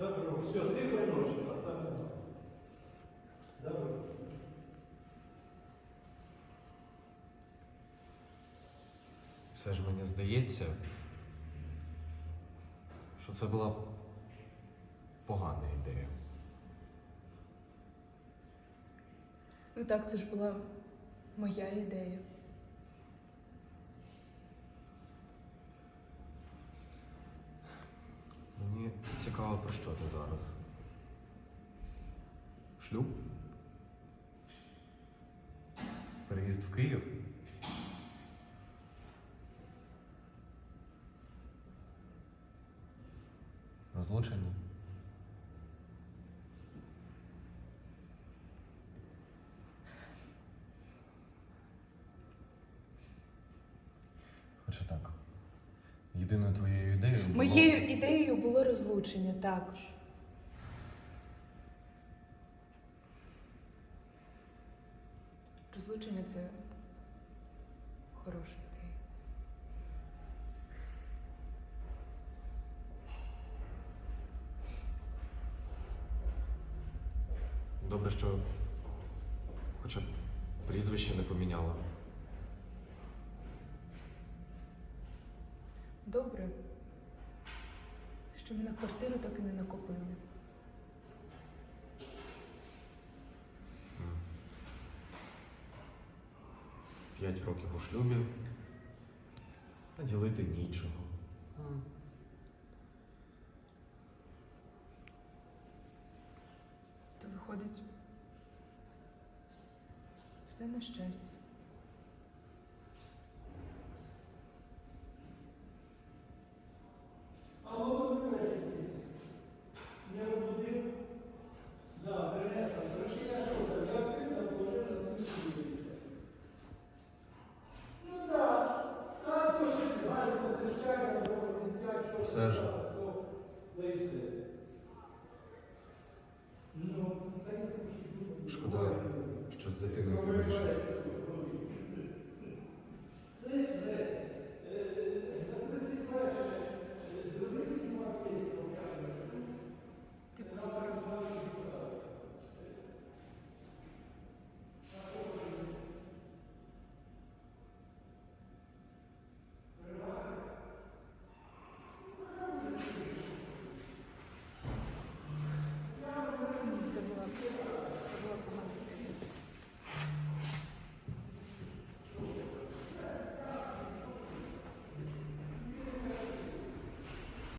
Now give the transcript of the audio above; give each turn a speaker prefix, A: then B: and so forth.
A: Добре, все, тихо ночі, саме. Добре.
B: Все ж мені здається, що це була погана ідея.
C: Ну так, це ж була моя ідея.
B: Цікаво, про що ти зараз. Шлюб? Переїзд в Київ? Розлучення? Хоча так. Єдиною твоєю ідеєю було...
C: Моєю ідеєю було розлучення також. Розлучення це хороша ідея.
B: Добре, що хоча б прізвище не поміняла.
C: Добре, що ми на квартиру так і не накопили.
B: П'ять років у шлюбі, а ділити нічого.
C: То виходить все на щастя.
A: Шкода, що з
B: дитиною поміж.